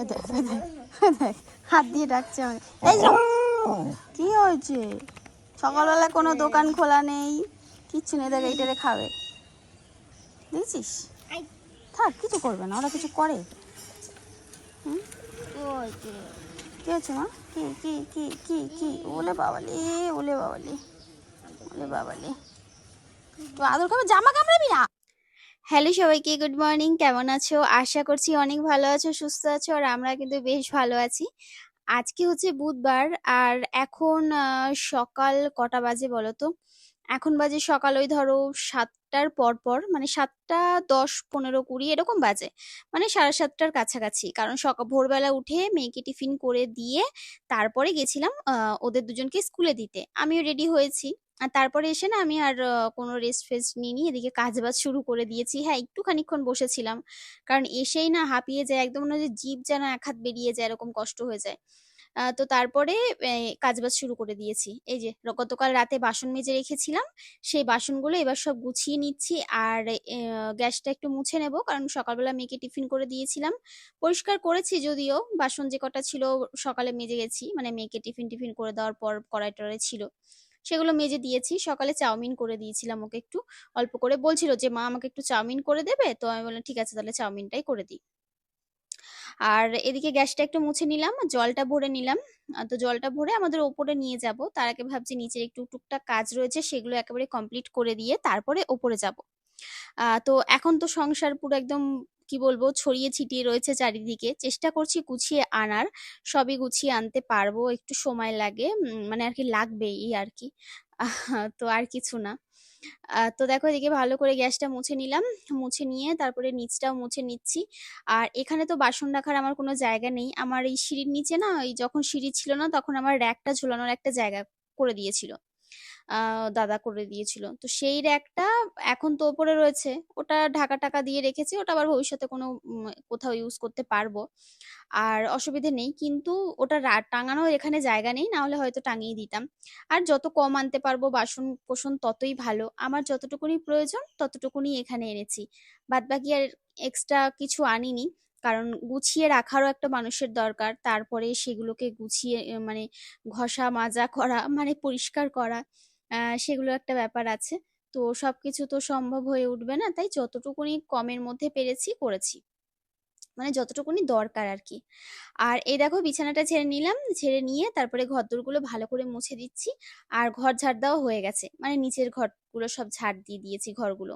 এই দেখ, দেখ, হাত দিয়ে ডাকছে আমাকে। এই কি হয়েছে? সকালবেলা কোনো দোকান খোলা নেই কিচ্ছু নেই দেখ এইটারে খাবে। দেখছিস? থাক কিছু করবে না ওরা কিছু করে। হুম? কি হয়েছে? মা? কি কি কি কি কি? ওলে বাবালে ওলে বাবালে ওলে বাবালে। তো আদর খাবে? জামা কামড়াবি না? হ্যালো সবাইকে, গুড মর্নিং। কেমন আছো? আশা করছি অনেক ভালো আছো, সুস্থ আছো, আর আমরা কিন্তু বেশ ভালো আছি। আজকে হচ্ছে বুধবার, আর এখন সকাল কটা বাজে বলো তো? এখন বাজে সকাল ওই ধরো সাতটার পর পর মানে সাতটা দশ পনেরো কুড়ি এরকম বাজে। মানে সাড়ে সাতটার কাছাকাছি। কারণ সকাল ভোরবেলা উঠে মেয়েকে টিফিন করে দিয়ে তারপরে গেছিলাম ওদের দুজনকে স্কুলে দিতে। আমিও রেডি হয়েছি। আর তারপরে এসে না আমি আর কোনো রেস্ট ফেস্ট নিইনি। এদিকে কাজ বাজ শুরু করে দিয়েছি। হ্যাঁ একটু খানিকক্ষণ বসেছিলাম। কারণ এসেই না হাঁপিয়ে যায়, একদম মনে হয় জিভ যেন এক হাত বেরিয়ে যায়, এরকম কষ্ট হয়ে যায়। তো তারপরে কাজ বাজ শুরু করে দিয়েছি। এই যে গতকাল রাতে বাসন মেজে রেখেছিলাম, সেই বাসনগুলো এবার সব গুছিয়ে নিচ্ছি আর গ্যাসটা একটু মুছে নেব কারণ সকালবেলা মেয়েকে টিফিন করে দিয়েছিলাম। পরিষ্কার করেছি যদিও, বাসন যে কটা ছিল সকালে মেজে গেছি মানে মেয়েকে টিফিন টিফিন করে দেওয়ার পর কড়াই টড়াই ছিল, সেগুলো মেজে দিয়েছি। সকালে চাউমিন করে দিয়েছিলাম ওকে একটু, অল্প করে। বলছিল যে, মা আমাকে একটু চাউমিন করে দেবে? তো আমি বললাম, ঠিক আছে, তাহলে চাউমিনটাই করে দিই। আর এদিকে গ্যাসটা একটু মুছে নিলাম, জলটা ভরে নিলাম। তো জলটা ভরে আমাদের ওপরে নিয়ে যাব। তার আগে ভাবছি নিচের একটু টুকটাক কাজ রয়েছে, সেগুলো একেবারে কমপ্লিট করে দিয়ে তারপরে ওপরে যাব। তো এখন তো সংসার পুরো একদম, কি বলব, ছড়িয়ে ছিটিয়ে রয়েছে চারিদিকে। চেষ্টা করছি গুছিয়ে আনার, সবই গুছিয়ে আনতে পারব, একটু সময় লাগে মানে আর কি লাগবেই এই আর কি। তো আর কিছু না। তো দেখো এদিকে ভালো করে গ্যাসটা মুছে নিলাম। মুছে নিয়ে তারপরে নিচটাও মুছে নিচ্ছি। আর এখানে তো বাসন রাখার আমার কোনো জায়গা নেই। আমার এই সিঁড়ির নিচে না ওই যখন সিঁড়ি ছিল না, তখন আমার র্যাকটা ঝুলানোর একটা জায়গা করে দিয়েছিল। দাদা করে দিয়েছিল। তো সেই র্যাকটা এখন তো ওপরে রয়েছে। ওটা ঢাকা টাকা দিয়ে রেখেছি, ওটা আবার ভবিষ্যতে কোনো কোথাও ইউজ করতে পারব। আর অসুবিধে নেই, কিন্তু ওটা টাঙানোর এখানে জায়গা নেই না হলে হয়তো টাঙিয়ে দিতাম। আর যত কম আনতে পারব বাসন কোসন ততই ভালো। আমার যতটুকুনি প্রয়োজন, ততটুকুনি এখানে এনেছি। বাদ বাকি আর এক্সট্রা কিছু আনিনি, কারণ গুছিয়ে রাখারও একটা মানুষের দরকার। তারপরে সেগুলোকে গুছিয়ে মানে ঘষা, মাজা করা মানে পরিষ্কার করা। সেগুলো একটা ব্যাপার আছে। তো সবকিছু তো সম্ভব হয়ে উঠবে না, তাই যতটুকুনি কমের মধ্যে পেরেছি, করেছি। মানে যতটুকুনি দরকার আর কি আর এই দেখো বিছানাটা ছেড়ে নিলাম ছেড়ে নিয়ে তারপরে ঘরদোরগুলো ভালো করে মুছে দিচ্ছি। আর ঘর ঝাড় দেওয়া হয়ে গেছে। মানে নিচের ঘরগুলো সব ঝাড় দিয়ে দিয়েছি ঘরগুলো।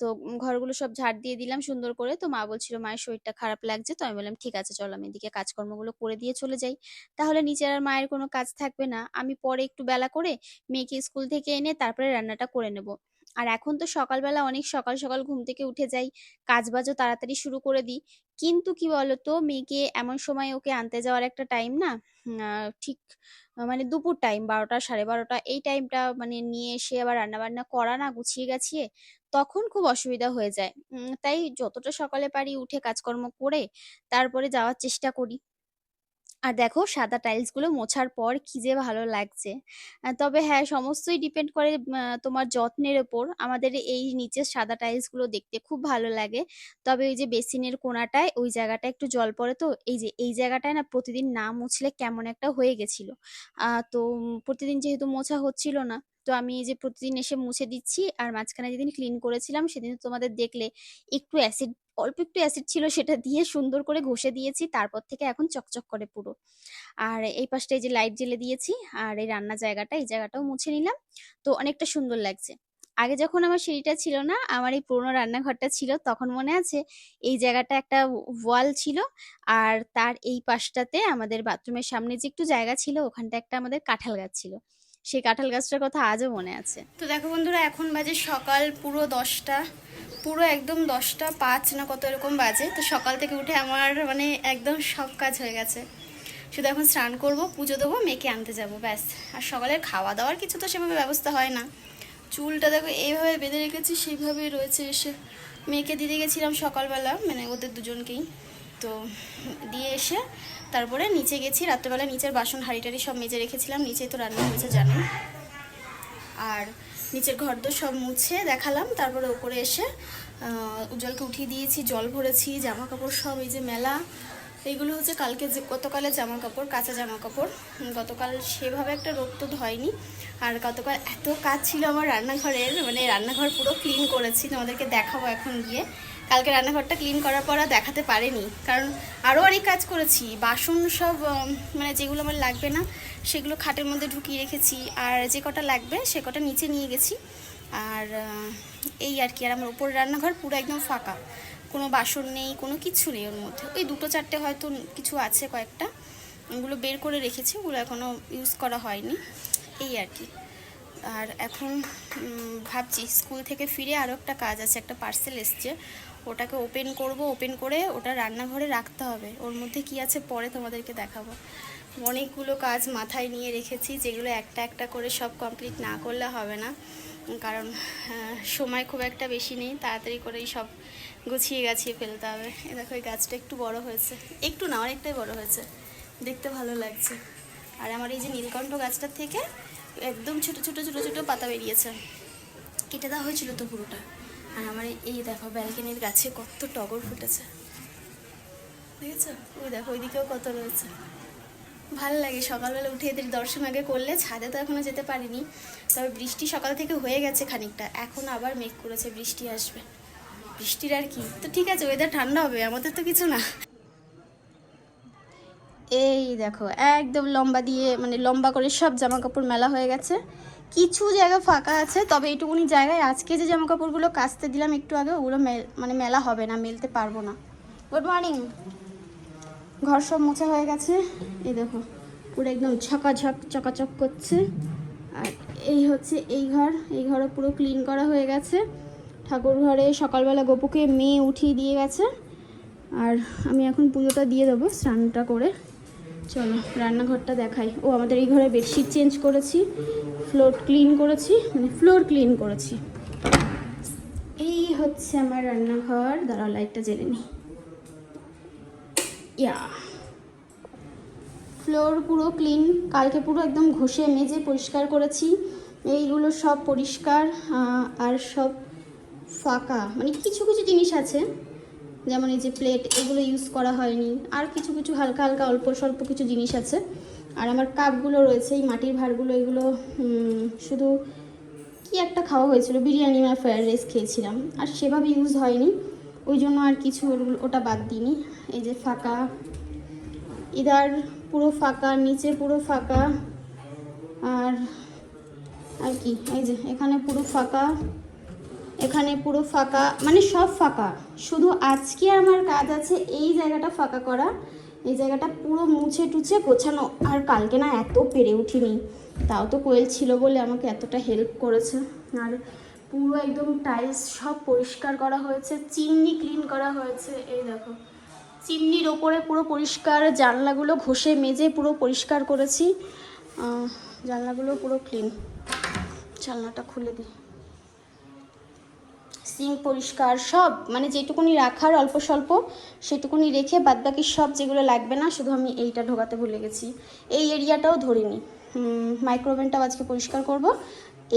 তো ঘরগুলো সব ঝাড় দিয়ে দিলাম সুন্দর করে। তো মা বলছিল, মায়ের শরীরটা খারাপ লাগছে তো। আমি বললাম, ঠিক আছে, চলো আমি এদিকে কাজকর্মগুলো করে দিয়ে চলে যাই। তাহলে নিচের আর মায়ের কোনো কাজ থাকবে না। আমি পরে একটু বেলা করে মেয়েকে স্কুল থেকে এনে তারপরে রান্নাটা করে নেব। আর এখন তো সকালবেলা অনেক সকাল সকাল ঘুম থেকে উঠে যাই, কাজ বাজও তাড়াতাড়ি শুরু করে দিই। কিন্তু কি বলতো, মেয়েকে এমন সময় ওকে আনতে যাওয়ার একটা টাইম না ঠিক মানে দুপুর টাইম বারোটা, সাড়ে বারোটা, এই টাইমটা মানে নিয়ে এসে আবার রান্না বান্না করা না, গুছিয়ে গাছিয়ে তখন খুব অসুবিধা হয়ে যায়। তাই যতটা সকালে পারি উঠে কাজকর্ম করে তারপরে যাওয়ার চেষ্টা করি। আর দেখো সাদা টাইলসগুলো মোছার পর কি যে ভালো লাগছে। তবে হ্যাঁ সমস্তই ডিপেন্ড করে তোমার যত্নের ওপর। আমাদের এই নিচের সাদা টাইলসগুলো দেখতে খুব ভালো লাগে। তবে ওই যে বেসিনের কোনাটায়, ওই জায়গাটা একটু জল পড়ে তো। এই যে, এই জায়গাটায় না প্রতিদিন না মুছলে কেমন একটা হয়ে গেছিল। তো প্রতিদিন যেহেতু মোছা হচ্ছিল না, তো আমি এই যে প্রতিদিন এসে মুছে দিচ্ছি। আর মাঝখানে যেদিন ক্লিন করেছিলাম, সেদিন তোমাদের দেখলে একটু অ্যাসিড অল্প একটু অ্যাসিড ছিল সেটা দিয়ে সুন্দর করে ঘষে দিয়েছি, তারপর থেকে এখন চকচক করে পুরো। আর এই পাশটা এই যে লাইট জ্বেলে দিয়েছি, আর এই রান্না জায়গাটা, এই জায়গাটাও মুছে নিলাম। তো অনেকটা সুন্দর লাগছে। আগে যখন আমার সিঁড়িটা ছিল না, আমার এই পুরোনো রান্নাঘরটা ছিল, তখন মনে আছে এই জায়গাটা একটা ওয়াল ছিল, আর তার এই পাশটাতে আমাদের বাথরুমের সামনে যে একটু জায়গা ছিল ওখানটা একটা আমাদের কাঁঠাল গাছ ছিল। সেই কাঁঠাল গাছটার কথা আজও মনে আছে। তো দেখো বন্ধুরা, এখন বাজে সকাল পুরো দশটা। পুরো একদম দশটা পাঁচ না কত এরকম বাজে, তো সকাল থেকে উঠে আমার মানে একদম সব কাজ হয়ে গেছে। শুধু এখন স্নান করব, পুজো দেবো, মেয়েকে আনতে যাব, ব্যাস। আর সকালের খাওয়া দাওয়ার কিছু তো সেভাবে ব্যবস্থা হয় না। চুলটা দেখো এইভাবে বেঁধে রেখেছি সেইভাবেই রয়েছে এসে। মেয়েকে দিতে গেছিলাম সকালবেলা মানে ওদের দুজনকেই। তো দিয়ে এসে তারপরে নিচে গেছি, রাত্রেবেলা নিচের বাসন হাঁড়ি টাড়ি সব মেজে রেখেছিলাম, নিচেই তো রান্না হয়েছে জানেন আর নিচের ঘর তো সব মুছে দেখালাম, তারপরে ওপরে এসে উজ্জ্বলকে উঠিয়ে দিয়েছি, জল ভরেছি জামা কাপড় সব, এই যে মেলা, এইগুলো হচ্ছে কালকে যে, গতকালের জামা কাপড় কাঁচা জামা কাপড় গতকাল সেভাবে একটা রোগ তো ধয়নি আর গতকাল এত কাজ ছিল আমার রান্নাঘরের মানে রান্নাঘর পুরো ক্লিন করেছি, তোমাদেরকে দেখাবো এখন গিয়ে। কালকে রান্নাঘরটা ক্লিন করার পর আর দেখাতে পারেনি। কারণ আরও অনেক কাজ করেছি। বাসন সব মানে যেগুলো আমার লাগবে না, সেগুলো খাটের মধ্যে ঢুকিয়ে রেখেছি। আর যে কটা লাগবে, সে কটা নিচে নিয়ে গেছি। আর এই আর কি। আর আমার উপর রান্নাঘর পুরো একদম ফাঁকা। কোনো বাসন নেই, কোনো কিছু নেই ওর মধ্যে। ওই দুটো চারটে হয়তো কিছু আছে কয়েকটা। ওগুলো বের করে রেখেছি। ওগুলো এখনও ইউজ করা হয়নি। এই আর কি। আর এখন ভাবছি স্কুল থেকে ফিরে আরও একটা কাজ আছে, একটা পার্সেল এসছে। ওটাকে ওপেন করব ওপেন করে ওটা রান্নাঘরে রাখতে হবে। ওর মধ্যে কি আছে পরে তোমাদেরকে দেখাবো। অনেকগুলো কাজ মাথায় নিয়ে রেখেছি, যেগুলো একটা একটা করে সব কমপ্লিট না করলে হবে না। কারণ সময় খুব একটা বেশি নেই, তাড়াতাড়ি করেই সব গুছিয়ে গাছিয়ে ফেলতে হবে। এ দেখো, এই গাছটা একটু বড় হয়েছে। একটু না, অনেকটাই বড় হয়েছে। দেখতে ভালো লাগছে। আর আমার এই যে নীলকণ্ঠ গাছটার থেকে একদম ছোট ছোট ছোট ছোট পাতা বেরিয়েছে। কেটে দেওয়া হয়েছিল তো পুরোটা। আর আমার এই- দেখো, ব্যালকনির গাছে কত টগর ফুটেছে। দেখেছ? ওই দেখো, ওইদিকেও কত রয়েছে। ভালো লাগে, সকালবেলা উঠে এদের দর্শন আগে করলে, ছাদে তো এখনও যেতে পারিনি। তবে বৃষ্টি সকাল থেকে হয়ে গেছে খানিকটা, এখন আবার মেঘ করেছে, বৃষ্টি আসবে। বৃষ্টির আর কি? তো ঠিক আছে ওয়েদার ঠান্ডা হবে, আমাদের তো কিছু না। এই দেখো, একদম লম্বা দিয়ে মানে লম্বা করে সব জামা কাপড় মেলা হয়ে গেছে। কিছু জায়গা ফাঁকা আছে, তবে এইটুকুনি জায়গায় আজকে যে জামা কাপড়গুলো কাচতে দিলাম একটু আগে, ওগুলো মানে মেলা হবে না, মেলতে পারব না। গুড মর্নিং ঘর সব মোছা হয়ে গেছে। এই দেখো, পুরো একদম ঝকাঝক, চকাচক করছে। আর এই হচ্ছে এই ঘর, এই ঘরও পুরো ক্লিন করা হয়ে গেছে। ঠাকুর ঘরে সকালবেলা গোপুকে মেয়ে উঠিয়ে দিয়ে গেছে। আর আমি এখন পুজোটা দিয়ে দেবো, স্নানটা করে। চলো, রান্নাঘরটা দেখাই। ও, আমাদের এই ঘরে বেডশিট চেঞ্জ করেছি ফ্লোর ক্লিন করেছি মানে ফ্লোর ক্লিন করেছি। এই হচ্ছে আমার রান্নাঘর। দাঁড়াও লাইটটা জেনে নিই ইয়া ফ্লোর পুরো ক্লিন কালকে পুরো একদম ঘষে মেজে পরিষ্কার করেছি। এইগুলো সব পরিষ্কার আর সব ফাঁকা মানে কিছু কিছু জিনিস আছে। যেমন এই যে প্লেট এগুলো ইউজ করা হয়নি। আর কিছু কিছু হালকা হালকা, অল্প, স্বল্প কিছু জিনিস আছে। আর আমার কাপগুলো রয়েছে, এই মাটির ভাঁড়গুলো, এগুলো শুধু কি একটা খাওয়া হয়েছিল, বিরিয়ানি আর ফ্রায়েড রাইস খেয়েছিলাম। আর সেভাবে ইউজ হয়নি। ওই জন্য আর কিছু ওটা বাদ দিইনি। এই যে ফাঁকা, ইদার পুরো ফাঁকা, নিচে পুরো ফাঁকা। আর আর কি, এই যে এখানে পুরো ফাঁকা। এখানে পুরো ফাঁকা মানে সব ফাঁকা। শুধু আজকে আমার কাজ আছে এই জায়গাটা ফাঁকা করা। এই জায়গাটা পুরো মুছে টুছে গোছানো। আর কালকে না এত পেরে উঠিনি। তাও তো কোয়েল ছিল বলে আমাকে এতটা হেল্প করেছে। আর পুরো একদম টাইলস সব পরিষ্কার করা হয়েছে। চিমনি ক্লিন করা হয়েছে। এই দেখো। চিমনির ওপরে পুরো পরিষ্কার জানলাগুলো ঘষে মেজে পুরো পরিষ্কার করেছি। জানলাগুলো পুরো ক্লিন জানলাটা খুলে দিই। সিঙ্ক পরিষ্কার সব মানে যেটুকুনি রাখার অল্প স্বল্প সেটুকুনি রেখে বাদবাকি সব যেগুলো লাগবে না, শুধু আমি এইটা ঢোকাতে ভুলে গেছি। এই এরিয়াটাও ধরিনি। মাইক্রোওভেনটাও আজকে পরিষ্কার করব।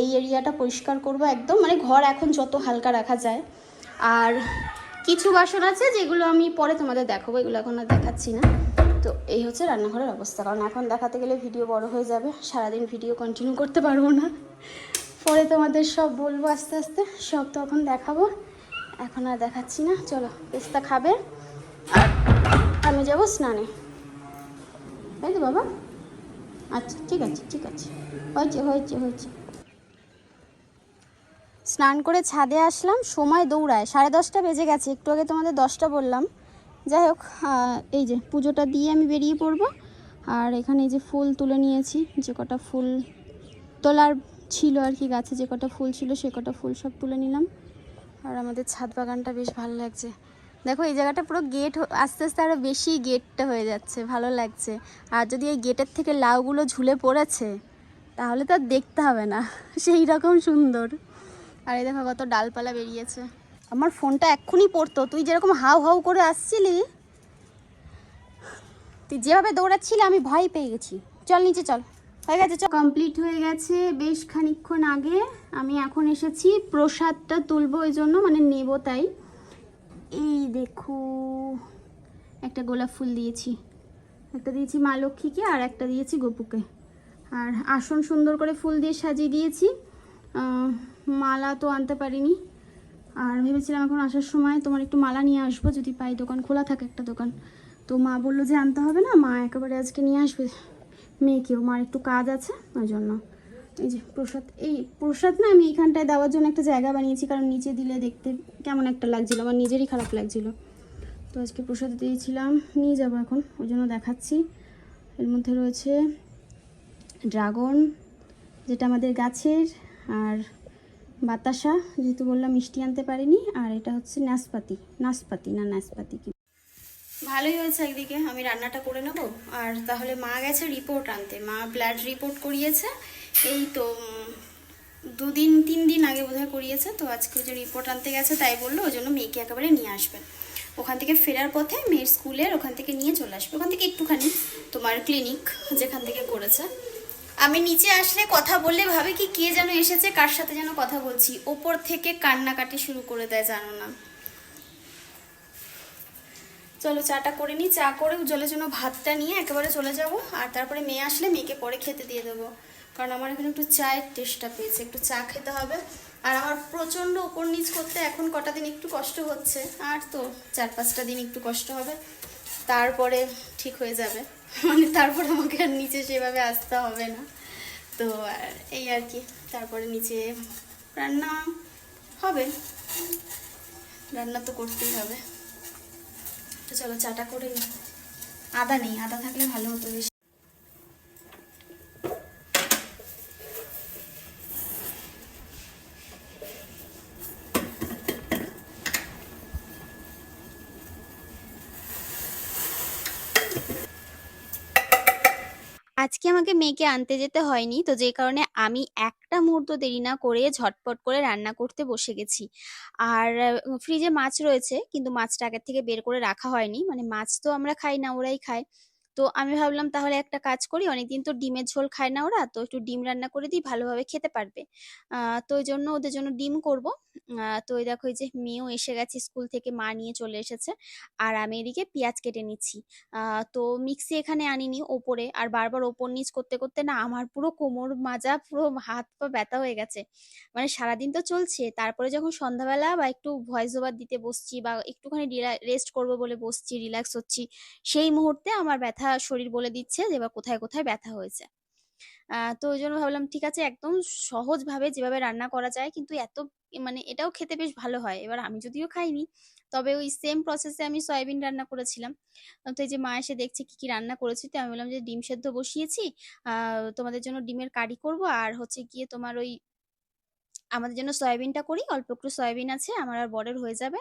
এই এরিয়াটা পরিষ্কার করব একদম মানে ঘর এখন যত হালকা রাখা যায়। আর কিছু বাসন আছে যেগুলো আমি পরে তোমাদের দেখাবো, এগুলো এখন আর দেখাচ্ছি না। তো এই হচ্ছে রান্নাঘরের অবস্থা। কারণ এখন দেখাতে গেলে ভিডিও বড় হয়ে যাবে, সারাদিন ভিডিও কন্টিনিউ করতে পারব না। পরে তোমাদের সব বলব আস্তে আস্তে। সব তখন দেখাবো। এখন আর দেখাচ্ছি না। চলো, পেস্তা খাবে। আমি যাব স্নানে। তাই তো বাবা? আচ্ছা ঠিক আছে ঠিক আছে। হয়েছে হয়েছে হয়েছে। স্নান করে ছাদে আসলাম। সময় দৌড়ায়। সাড়ে দশটা বেজে গেছে। একটু আগে তোমাদের দশটা বললাম। যাই হোক এই যে পুজোটা দিয়ে আমি বেরিয়ে পড়ব। আর এখানে এই যে ফুল তুলে নিয়েছি। যে কটা ফুল তোলার ছিল আর কি, গাছে যে কটা ফুল ছিল সে কটা ফুল সব তুলে নিলাম। আর আমাদের ছাদ বাগানটা বেশ ভালো লাগছে। দেখো, এই জায়গাটা পুরো গেট আস্তে আস্তে আরও বেশি গেটটা হয়ে যাচ্ছে, ভালো লাগছে। আর যদি এই গেটের থেকে লাউগুলো ঝুলে পড়েছে, তাহলে তো দেখতে হবে না। সেই রকম সুন্দর। আর এই দেখো, কত ডালপালা বেরিয়েছে। আমার ফোনটা এক্ষুনি পড়তো, তুই যেরকম হাউ হাউ করে আসছিলি, তুই যেভাবে দৌড়াচ্ছিলি, আমি ভয় পেয়ে গেছি। চল নিচে চল। হয়ে গেছে কমপ্লিট হয়ে গেছে বেশ খানিকক্ষণ আগে। আমি এখন এসেছি প্রসাদটা তুলবো, ওই জন্য মানে নেব তাই। এই দেখো, একটা গোলাপ ফুল দিয়েছি। একটা দিয়েছি মা লক্ষ্মীকে আর একটা দিয়েছি গপুকে। আর আসন সুন্দর করে ফুল দিয়ে সাজিয়ে দিয়েছি। মালা তো আনতে পারিনি। আর ভেবেছিলাম এখন আসার সময় তোমার একটু মালা নিয়ে আসব, যদি পাই। দোকান খোলা থাকে একটা দোকান। তো মা বলল যে আনতে হবে না, মা একেবারে আজকে নিয়ে আসবে। মেয়েকেও মার একটু কাজ আছে ওই জন্য এই যে প্রসাদ, এই প্রসাদ না আমি এইখানটায় দেওয়ার জন্য একটা জায়গা বানিয়েছি, কারণ নিচে দিলে দেখতে কেমন একটা লাগছিল, আমার নিজেরই খারাপ লাগছিল। তো আজকে প্রসাদ দিয়েছিলাম, নিয়ে যাব এখন ওই জন্য দেখাচ্ছি। এর মধ্যে রয়েছে ড্রাগন, যেটা আমাদের গাছের, আর বাতাসা, যেহেতু বললাম মিষ্টি আনতে পারিনি, আর এটা হচ্ছে নাশপাতি নাশপাতি না নাশপাতি কি ভালোই হয়েছে একদিকে, আমি রান্নাটা করে নেব। আর তাহলে মা গেছে রিপোর্ট আনতে। মা ব্লাড রিপোর্ট করিয়েছে। এই তো দুদিন, তিন দিন আগে বোধহয় করিয়েছে। তো আজকে যে রিপোর্ট আনতে গেছে, তাই বলল, ওই জন্য মেয়েকে একেবারে নিয়ে আসবে। ওখান থেকে ফেরার পথে মেয়ের স্কুলের ওখান থেকে নিয়ে চলে আসবে। ওখান থেকে একটুখানি তোমার ক্লিনিক যেখান থেকে করেছে। আমি নিচে আসলে কথা বললে ভাবে কি, কে যেন এসেছে, কার সাথে যেন কথা বলছি। ওপর থেকে কান্নাকাটি শুরু করে দেয়, জানো না। চলো চাটা করে নিই চা করে উজ্জ্বলের জন্য ভাতটা নিয়ে একেবারে চলে যাব। আর তারপরে মেয়ে আসলে মেয়েকে পরে খেতে দিয়ে দেবো। কারণ আমার এখানে একটু চায়ের টেস্টটা পেয়েছে, একটু চা খেতে হবে। আর আমার প্রচণ্ড উপর নিচ করতে এখন কটা দিন একটু কষ্ট হচ্ছে। আর তো চার পাঁচটা দিন একটু কষ্ট হবে। তারপরে ঠিক হয়ে যাবে। মানে তারপর আমাকে আর নিচে সেভাবে আসতে হবে না। তো আর এই আর কি, তারপরে নিচে রান্না হবে। রান্না তো করতেই হবে। তো চলো চাটা করে নিই আদা নেই আদা থাকলে ভালো হতো বেশি। আজকে আমাকে মেয়েকে আনতে যেতে হয়নি। তো যে কারণে আমি একটা মুহূর্ত দেরি না করে ঝটপট করে রান্না করতে বসে গেছি। আর ফ্রিজে মাছ রয়েছে, কিন্তু মাছটা আগের থেকে বের করে রাখা হয়নি। মানে মাছ তো আমরা খাই না, ওরাই খায়। তো আমি ভাবলাম তাহলে একটা কাজ করি, অনেকদিন তো ডিমের ঝোল খায় না ওরা, তো একটু ডিম রান্না করে দিই, ভালোভাবে খেতে পারবে। তো ওই জন্য ওদের জন্য ডিম করব। তো ওই দেখো যে মেয়েও এসে গেছে স্কুল থেকে, মা নিয়ে চলে এসেছে, আর আমি এদিকে পেঁয়াজ কেটে নিচ্ছি। তো মিক্সি এখানে আনিনি ওপরে, আর বারবার ওপর নিচ করতে করতে না আমার পুরো কোমর মাজা, পুরো হাত পা ব্যথা হয়ে গেছে। মানে সারাদিন তো চলছে, তারপরে যখন সন্ধ্যাবেলা বা একটু ভয়েস ওভার দিতে বসছি বা একটুখানি রেস্ট করব বলে বসছি রিল্যাক্স হচ্ছি, সেই মুহূর্তে আমার ব্যথা শরীর বলে দিচ্ছে যে, এবার কোথায় কোথায় ব্যথা হয়েছে। তো ওই জন্য ভাবলাম, ঠিক আছে, একদম সহজভাবে যেভাবে রান্না করা যায়, কিন্তু এত মানে এটাও খেতে বেশ ভালো হয়। এবার আমি যদিও খাইনি, তবে ওই সেম প্রসেসে আমি সয়াবিন রান্না করেছিলাম। তো এই যে মা এসে দেখছে কি কি রান্না করেছি, তো আমি বললাম যে, ডিম সেদ্ধ বসিয়েছি তোমাদের জন্য ডিমের কারি করব, আর হচ্ছে গিয়ে তোমার ওই আমাদের জন্য সয়াবিনটা করি, অল্প একটু সয়াবিন আছে, আমার আর বরের হয়ে যাবে।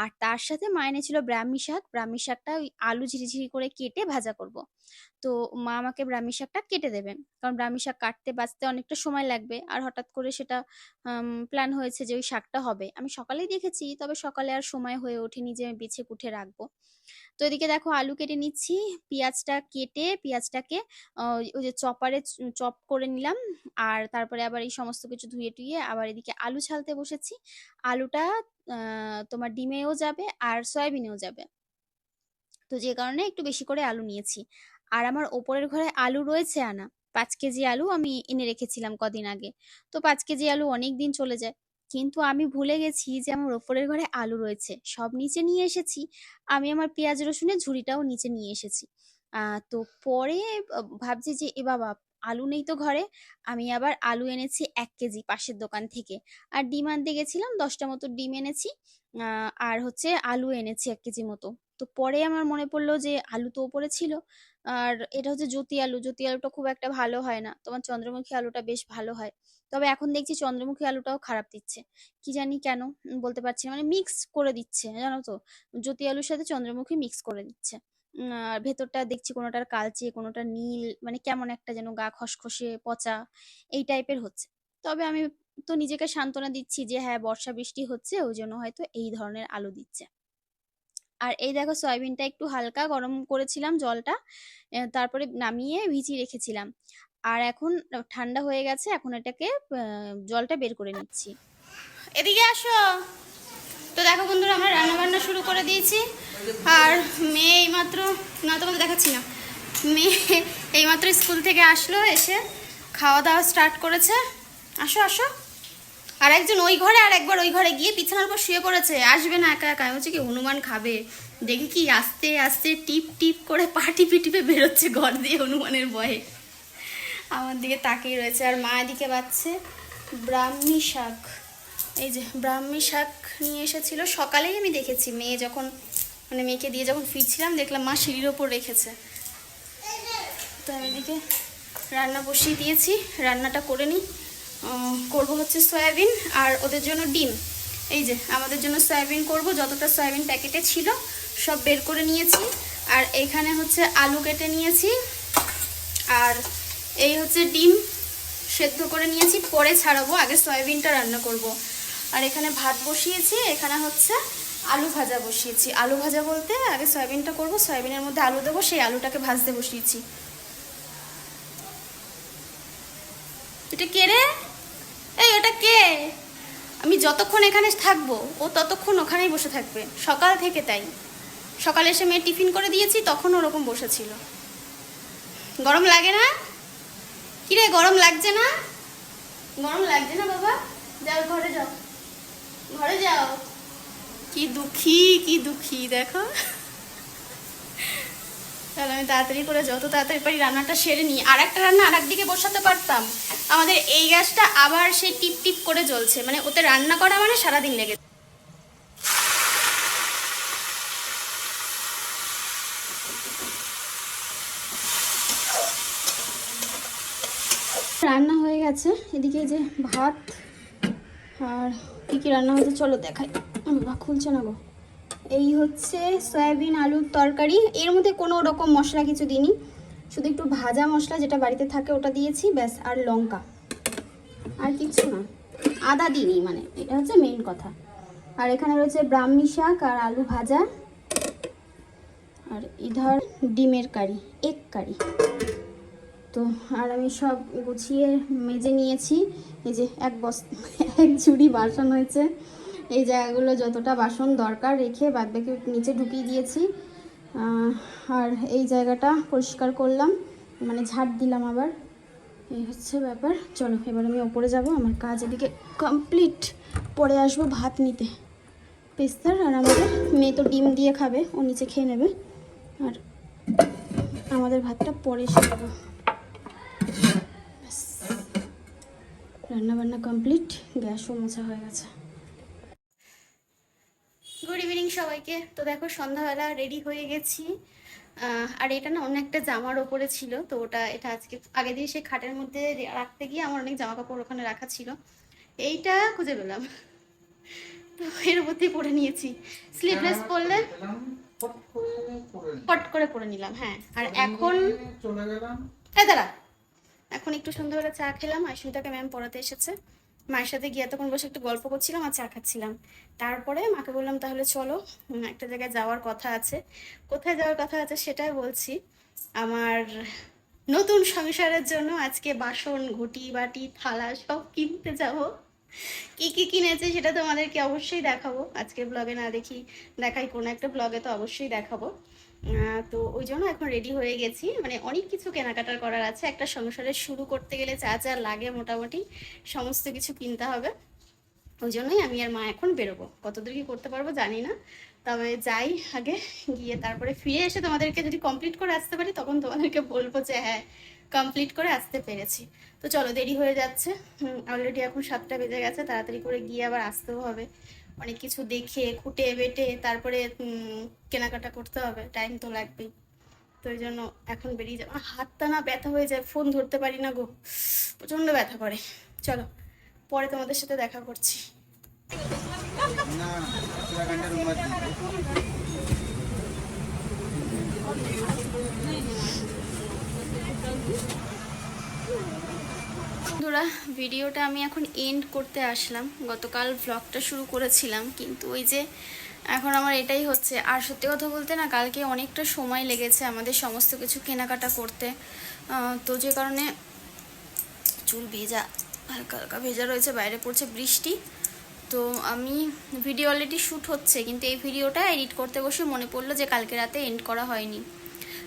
আর তার সাথে মা এনেছিল ব্রাহ্মী শাক, ব্রাহ্মী শাকটা ওই আলু ঝিরিঝিরি করে কেটে ভাজা করব। তো মা আমাকে ব্রাহ্মী শাকটা কেটে দেবেন। কারণ ব্রাহ্মী শাক কাটতে বাঁচতে অনেকটা সময় লাগবে। আর হঠাৎ করে সেটা প্ল্যান হয়েছে যে ওই শাকটা হবে। আমি সকালেই দেখেছি, তবে সকালে আর সময় হয়ে ওঠেনি যে আমি বেছে কুঠে রাখব। তো এদিকে দেখো আলু কেটে নিচ্ছি, পেঁয়াজটা কেটে, পেঁয়াজটাকে ওই যে চপারে চপ করে নিলাম। আর তারপরে আবার এই সমস্ত কিছু ধুয়ে টুয়ে আবার এদিকে আলু ছালতে বসেছি। আলুটা তোমার ডিমেও যাবে আর সয়াবিনেও যাবে। তো যে কারণে একটু বেশি করে আলু নিয়েছি। আর আমার ওপরের ঘরে আলু রয়েছে আনা। পাঁচ কেজি আলু আমি এনে রেখেছিলাম কদিন আগে। তো পাঁচ কেজি আলু অনেক দিন চলে যায়। কিন্তু আমি ভুলে গেছি যে আমার ওপরের ঘরে আলু রয়েছে। সব নিচে নিয়ে এসেছি। আমি আমার পেঁয়াজ রসুনের ঝুড়িটাও নিচে নিয়ে এসেছি। তো পরে ভাবছি যে এ বাবা আলু নেই তো ঘরে। আমি আবার আলু এনেছি এক কেজি পাশের দোকান থেকে। আর ডিম আনতে গেছিলাম, দশটা মতো ডিম এনেছি। আর হচ্ছে আলু এনেছি এক কেজি মতো। তো পরে আমার মনে পড়ল যে আলু তো ওপরে ছিল। আর এটা হচ্ছে জ্যোতি আলু। জ্যোতি আলুটা খুব একটা ভালো হয় না। তোমার চন্দ্রমুখী আলুটা বেশ ভালো হয়। তবে এখন দেখছি চন্দ্রমুখী আলুটাও খারাপ দিচ্ছে। কি জানি কেন, বলতে পারছি না। মানে মিক্স করে দিচ্ছে, জানো তো? জ্যোতি আলুর সাথে চন্দ্রমুখী মিক্স করে দিচ্ছে। আর ভেতরটা দেখছি কোনোটার কালচে, কোনোটা নীল মানে কেমন একটা যেন গা খসখসে, পচা, এই টাইপের হচ্ছে। তবে আমি তো নিজেকে সান্ত্বনা দিচ্ছি যে হ্যাঁ বর্ষা বৃষ্টি হচ্ছে, ওই জন্য হয়তো এই ধরনের আলু দিচ্ছে। আর এই দেখো, সয়াবিনটা একটু হালকা গরম করেছিলাম জলটা তারপরে নামিয়ে ভিজিয়ে রেখেছিলাম। আর এখন ঠান্ডা হয়ে গেছে, এখন এটাকে জলটা বের করে নিচ্ছি। এদিকে আসো। তো দেখো বন্ধুরা, আমরা রান্নাবান্না শুরু করে দিয়েছি। আর মেয়ে এইমাত্র না, তোমাদের দেখাচ্ছি না। মেয়ে এইমাত্র স্কুল থেকে আসলো, এসে খাওয়া দাওয়া স্টার্ট করেছে। আসো আসো। আর একজন ওই ঘরে, আর একবার ওই ঘরে গিয়ে বিছানার উপর শুয়ে পড়েছে। আসবে না একা একা। হচ্ছে কি, হনুমান খাবে। দেখি কি আস্তে আস্তে টিপ টিপ করে পা টিপে টিপে বেরোচ্ছে ঘর দিয়ে হনুমানের ভয়ে। আমার দিকে তাকিয়ে রয়েছে। আর মা এদিকে বাচ্ছে। ব্রাহ্মী শাক। এই যে ব্রাহ্মী শাক নিয়ে এসেছিল, সকালেই আমি দেখেছি। মেয়ে যখন মানে মেয়েকে দিয়ে যখন ফিরছিলাম, দেখলাম মা সিঁড়ির ওপর রেখেছে। তো আমি এদিকে রান্না বসিয়ে দিয়েছি, রান্নাটা করে নিই। করব হচ্ছে সয়াবিন আর ওদের জন্য ডিম। এই যে আমাদের জন্য সয়াবিন করব, যতটা সয়াবিন প্যাকেটে ছিল, সব বের করে নিয়েছি। আর এখানে হচ্ছে আলু কেটে নিয়েছি। আর এই হচ্ছে ডিম সেদ্ধ করে নিয়েছি। পরে ছাড়াবো, আগে সয়াবিনটা রান্না করব। আর এখানে ভাত বসিয়েছি, এখানে হচ্ছে আলু ভাজা বসিয়েছি। আলু ভাজা বলতে আগে সয়াবিনটা করব, সয়াবিনের মধ্যে আলু দেবো, সেই আলুটাকে ভাজতে বসিয়েছি। এটা কে রে? এই, ওটা কে? আমি যতক্ষণ এখানে থাকব, ও ততক্ষণ ওখানেই বসে থাকবে। সকাল থেকে তাই। সকালে এসে মেয়ে টিফিন করে দিয়েছি, তখন ওরকম বসেছিল। গরম লাগে না? কিরে গরম লাগছে না? গরম লাগছে না বাবা? যাও ঘরে যাও। ঘরে যাও। কি দুঃখী কি দুঃখী, দেখো। তাহলে আমি তাড়াতাড়ি করে যত তাড়াতাড়ি পারি রান্নাটা সেরে নিই। আর একটা রান্না আর একদিকে বসাতে পারতাম। আমাদের এই গ্যাসটা আবার সেই টিপ টিপ করে জ্বলছে। মানে ওতে রান্না করা মানে সারাদিন লেগে রান্না হয়ে গেছে। এদিকে যে ভাত আর কী কী রান্না হয়েছে চলো দেখাই। বা খুলছে না গো। এই হচ্ছে সয়াবিন আলুর তরকারি। এর মধ্যে কোনো রকম মশলা কিছু দিইনি। শুধু একটু ভাজা মশলা যেটা বাড়িতে থাকে ওটা দিয়েছি, ব্যাস, আর লঙ্কা। আর কিছু না। আদা দিইনি মানে এটা হচ্ছে মেইন কথা। আর এখানে রয়েছে ব্রাহ্মী শাক আর আলু ভাজা। আর ইধার ডিমের কারি এক কারি। তো আর আমি সব গুছিয়ে মেজে নিয়েছি। এই যে এক বস এক ঝুড়ি বাসন হয়েছে। এই জায়গাগুলো যতটা বাসন দরকার রেখে বাদবাকি নিচে ঢুকিয়ে দিয়েছি। আর এই জায়গাটা পরিষ্কার করলাম মানে ঝাড় দিলাম আবার। এই হচ্ছে ব্যাপার। চলো, এবার আমি ওপরে যাব, আমার কাজ এদিকে কমপ্লিট পরে আসব ভাত নিতে। পেস্তার আর আমাদের মেয়ে তো ডিম দিয়ে খাবে, ও নিচে খেয়ে নেবে। আর আমাদের ভাতটা পরে এসে দেবো রান্না বান্না কমপ্লিট গ্যাসও মোছা হয়ে গেছে। গুড ইভিনিং সবাইকে। তো দেখো সন্ধ্যাবেলা রেডি হয়ে গেছি। আর এটা না অন্য একটা জামার ওপরে ছিল তো ওটা এটা আজকে আগে দিয়ে সেই খাটের মধ্যে রাখতে গিয়ে আমার অনেক জামা কাপড় ওখানে রাখা ছিল। এইটা খুঁজে পেলাম। তো এর মধ্যেই পরে নিয়েছি। স্লিভলেস পরলে পট করে পরে নিলাম। হ্যাঁ। আর এখন চলে গেলাম। হ্যাঁ দাঁড়া এখন একটু সন্ধ্যাবেলা চা খেলাম আশ্মিতাকে ম্যাম পড়াতে এসেছে। মায়ের সাথে গিয়ে তখন বসে একটু গল্প করছিলাম আর চা খাচ্ছিলাম। তারপরে মাকে বললাম, তাহলে চলো একটা জায়গায় যাওয়ার কথা আছে। কোথায় যাওয়ার কথা আছে সেটাই বলছি। আমার নতুন সংসারের জন্য আজকে বাসন, ঘটি, বাটি, থালা সব কিনতে যাব। কি কি কিনেছে সেটা তোমাদেরকে অবশ্যই দেখাবো। আজকের ব্লগে না দেখি, দেখাই, কোনো একটা ব্লগে তো অবশ্যই দেখাবো। তো ওই জন্য এখন রেডি হয়ে গেছি। মানে অনেক কিছু কেনাকাটার করার আছে। একটা সংসারে শুরু করতে গেলে যা যা লাগে মোটামুটি সমস্ত কিছু কিনতে হবে। ওই জন্যই আমি আর মা এখন বেরোবো। কতদূর কি করতে পারব জানি না। তবে যাই আগে গিয়ে তারপরে ফিরে এসে তোমাদেরকে যদি কমপ্লিট করে আসতে পারি, তখন তোমাদেরকে বলব যে হ্যাঁ কমপ্লিট করে আসতে পেরেছি। তো চলো দেরি হয়ে যাচ্ছে। অলরেডি এখন সাতটা বেজে গেছে। তাড়াতাড়ি করে গিয়ে আবার আসতেও হবে। অনেক কিছু দেখে খুঁটে বেটে তারপরে কেনাকাটা করতে হবে টাইম তো লাগবেই তো ওই জন্য এখন বেরিয়ে যাব হাতটা না ব্যথা হয়ে যায় ফোন ধরতে পারি না গো প্রচণ্ড ব্যথা করে চলো পরে তোমাদের সাথে দেখা করছি না বন্ধুরা, ভিডিওটা আমি এখন এন্ড করতে আসলাম। গতকাল ভ্লগটা শুরু করেছিলাম, কিন্তু ওই যে এখন আমার এটাই হচ্ছে। আর সত্যি কথা বলতে না, কালকে অনেকটা সময় লেগেছে আমাদের সমস্ত কিছু কেনাকাটা করতে। তো যে কারণে চুল ভেজা, হালকা হালকা ভেজা রয়েছে, বাইরে পড়ছে বৃষ্টি। তো আমি ভিডিও অলরেডি শ্যুট হচ্ছে, কিন্তু এই ভিডিওটা এডিট করতে বসে মনে পড়ল যে কালকে রাতে এন্ড করা হয়নি।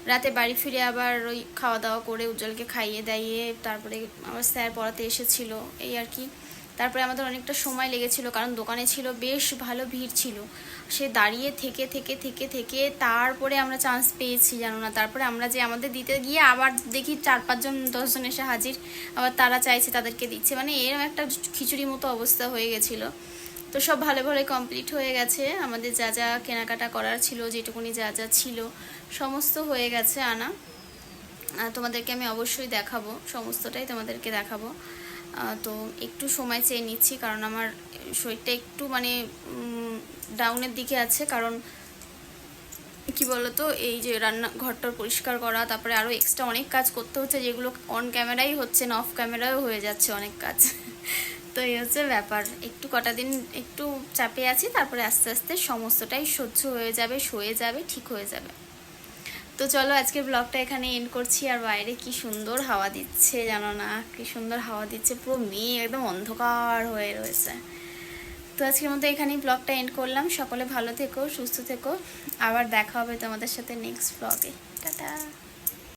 রাতে বাড়ি ফিরে আবার ওই খাওয়া দাওয়া করে উজ্জ্বলকে খাইয়ে দাইয়ে তারপরে আবার স্যার পড়াতে এসেছিল, এই আর কি। তারপরে আমাদের অনেকটা সময় লেগেছিল, কারণ দোকানে ছিল, বেশ ভালো ভিড় ছিল। সে দাঁড়িয়ে থেকে থেকে থেকে থেকে তারপরে আমরা চান্স পেয়েছি, জানো না। তারপরে আমরা যে আমাদের দিতে গিয়ে আবার দেখি চার, পাঁচজন, দশজন এসে হাজির। আবার তারা চাইছে তাদেরকে দিচ্ছে। মানে এরকম একটা খিচুড়ি মতো অবস্থা হয়ে গেছিল। তো সব ভালো ভালো কমপ্লিট হয়ে গেছে। আমাদের যা যা কেনাকাটা করার ছিল, যেটুকুনি যা যা ছিল সমস্ত হয়ে গেছে, আনা। তোমাদেরকে আমি অবশ্যই দেখাবো, সমস্তটাই তোমাদেরকে দেখাবো। তো একটু সময় চেয়ে নিচ্ছি, কারণ আমার শরীরটা একটু মানে ডাউনের দিকে আছে। কারণ কি বলতো, এই যে রান্না, ঘরটা পরিষ্কার করা, তারপরে আরও এক্সট্রা অনেক কাজ করতে হচ্ছে, যেগুলো অন ক্যামেরাই হচ্ছে না অফ ক্যামেরাও হয়ে যাচ্ছে অনেক কাজ। তো এই হচ্ছে ব্যাপার। একটু কটা দিন একটু চাপে আছি, তারপরে আস্তে আস্তে সমস্তটাই সহ্য হয়ে যাবে, সয়ে যাবে, ঠিক হয়ে যাবে। তো চলো আজকের ব্লগটা এখানে এন্ড করছি। আর বাইরে কি সুন্দর হাওয়া দিচ্ছে জানো না? কি সুন্দর হাওয়া দিচ্ছে। পুরো মেয়ে একদম অন্ধকার হয়ে রয়েছে। তো আজকের মতো এখানেই ব্লগটা এন্ড করলাম। সকলে ভালো থেকো, সুস্থ থেকো। আবার দেখা হবে তোমাদের সাথে নেক্সট ব্লগে টাটা।